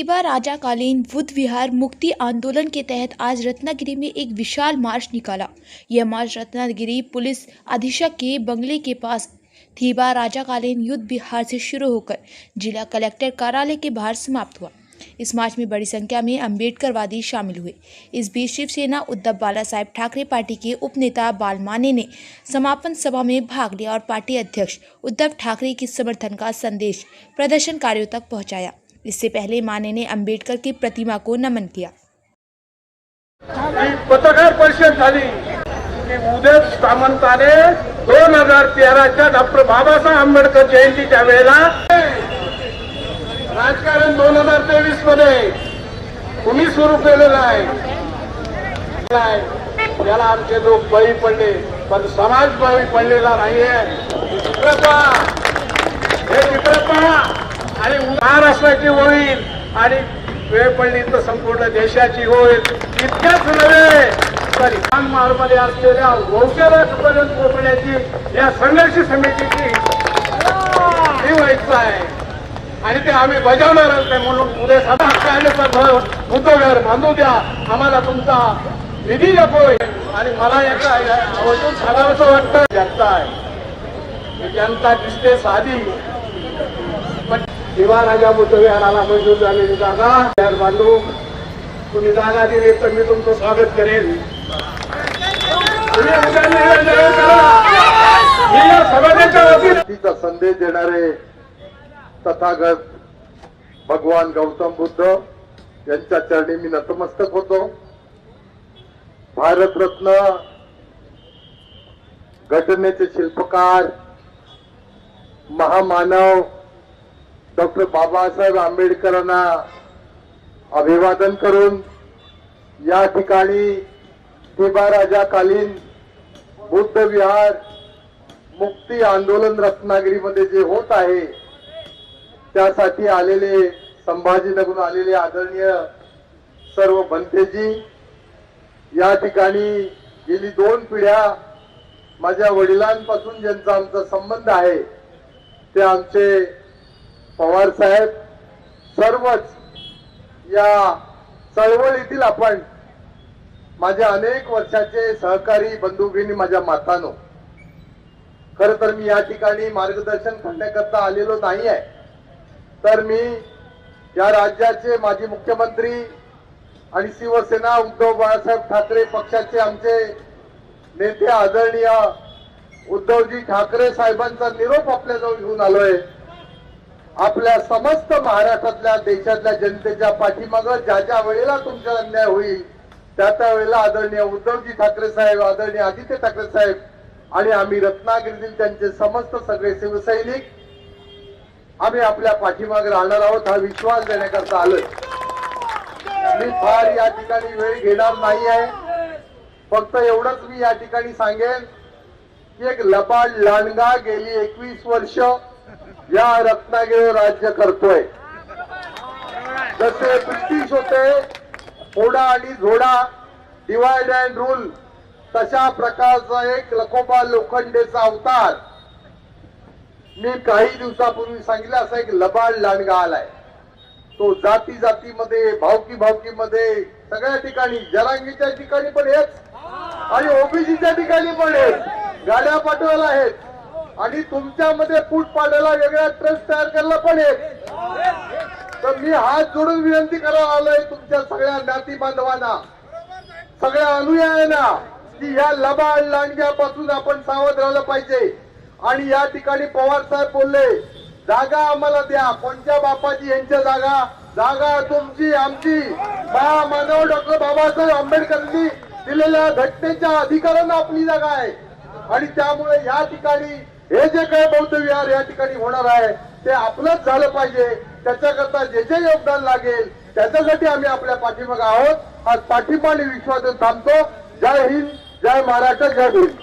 थीबा राजाकालीन बुद्ध विहार मुक्ति आंदोलन के तहत आज रत्नागिरी में एक विशाल मार्च निकाला। यह मार्च रत्नागिरी पुलिस अधीक्षक के बंगले के पास थीबा राजाकालीन युद्ध विहार से शुरू होकर जिला कलेक्टर कार्यालय के बाहर समाप्त हुआ। इस मार्च में बड़ी संख्या में अम्बेडकरवादी शामिल हुए। इस बीच शिवसेना उद्धव बाला साहेब ठाकरे पार्टी के उपनेता बाल माने ने समापन सभा में भाग लिया और पार्टी अध्यक्ष उद्धव ठाकरे के समर्थन का संदेश प्रदर्शनकारियों तक पहुँचाया। इससे पहले माने ने अंबेडकर की प्रतिमा को नमन किया। पत्रकार परिषद झाली। की उदय दोन हज़ार तेराच्या डॉक्टर बाबासाहेब आंबेडकर जयंतीच्या वेळेला दोन हज़ार तेवीस मध्ये तुम्ही सुरू केलेलं आहे. त्याला आमचे लोक बळी पडले, पण समाज बळी पडलेला नाहीये. हे चित्र पहा. हे चित्र पहा. आणि महाराष्ट्राची होईल आणि वेळ पडली तर संपूर्ण देशाची होईल. इतक्याच नव्हे तर म्यानमारमध्ये असलेल्या वौद्यराजपर्यंत पोहोचण्याची या संघर्ष समितीची ही व्हायचं आहे. आणि ते आम्ही बजावणारच नाही म्हणून उद्या सभा हक्काने मुद्दोवर बांधू द्या. आम्हाला तुमचा निधी नकोय. आणि मला याचा आवर्जून सांगावंसं वाटतं जनता आहे. जनता दिसते साधी. पण दिवा राजा बुद्धविहाराला मंजूर झालेली जागा विहार बांधू. तुम्ही जागा दिली तर मी तुमचं स्वागत करेन. तिचा संदेश देणारे तथागत भगवान गौतम बुद्ध यांच्या चरणी मी नतमस्तक होतो. भारतरत्न घटनेचे शिल्पकार महामानव डॉक्टर बाबासाहेब आंबेडकरांना अभिवादन करून या ठिकाणी तिबाराजाकालीन बुद्ध विहार मुक्ती आंदोलन रत्नागिरीमध्ये जे होत आहे त्यासाठी आलेले संभाजीनगरून आलेले आदरणीय सर्व भंतेजी या ठिकाणी गेली दोन पिढ्या माझ्या वडिलांपासून ज्यांचा आमचा संबंध आहे ते आमचे पवार साहेब सर्वच या चळवळीतील आपण माझ्या अनेक वर्षाचे सहकारी बंधू भगिनी माझ्या मातानो खर तर मी या ठिकाणी मार्गदर्शन करण्याकरता आलेलो नाही आहे तर मी या राज्याचे माजी मुख्यमंत्री आणि शिवसेना उद्धव बाळासाहेब ठाकरे पक्षाचे आमचे नेते आदरणीय उद्धवजी ठाकरे साहेबांचा निरोप आपल्याजवळ घेऊन आलोय. आपल्या समस्त महाराष्ट्रातल्या देशातल्या जनतेच्या पाठीमागं ज्या ज्या वेळेला तुमचा अन्याय होईल त्या त्या वेळेला आदरणीय उद्धवजी ठाकरे साहेब आदरणीय आदित्य ठाकरे साहेब आणि आम्ही रत्नागिरीतील त्यांचे समस्त सगळे शिवसैनिक आम्ही आपल्या पाठीमागे राहणार आहोत हा विश्वास देण्याकरता आलोय. मी फार या ठिकाणी वेळ घेणार नाही आहे. फक्त एवढंच मी या ठिकाणी सांगेन की एक लबाड लांडगा गेली एकवीस वर्ष या रत्नागिरीवर राज्य करतोय. जसे ब्रिटिश होते फोडा आणि झोडा डिवाइड अँड रूल तशा प्रकारचा एक लखोबा लोखंडेचा अवतार. मी काही दिवसापूर्वी सांगितलं असा एक लबाड लांडगा आलाय. तो जाती जातीमध्ये भावकी भावकीमध्ये सगळ्या ठिकाणी जरांगीच्या ठिकाणी पण हेच आणि ओबीसीच्या ठिकाणी पण हेच. गाड्या पाठवायला आहेत आणि तुमच्यामध्ये फूट पाडायला वेगळा ट्रस्ट तयार करायला पण हेच तर मी हात जोडून विनंती करायला आलोय तुमच्या सगळ्या नाती बांधवांना. सगळ्या अनुयायांना की या लबाड लांडग्यापासून आपण सावध राहिलं पाहिजे. आणि या ठिकाणी पवार साहेब बोलले जागा आम्हाला द्या. कोणत्या बापाची यांच्या जागा? जागा तुमची आमची. महामानव डॉक्टर बाबासाहेब आंबेडकरांनी दिलेल्या घटनेच्या अधिकारांना आपली जागा आहे. आणि त्यामुळे या ठिकाणी हे जे काय बौद्ध विहार या ठिकाणी होणार आहे ते आपलंच झालं पाहिजे. त्याच्याकरता जे जे योगदान लागेल त्याच्यासाठी आम्ही आपल्या पाठीमागे आहोत. आज पाठिंबा आणि विश्वास थांबतो. जय हिंद जय महाराष्ट्र जय हिंद.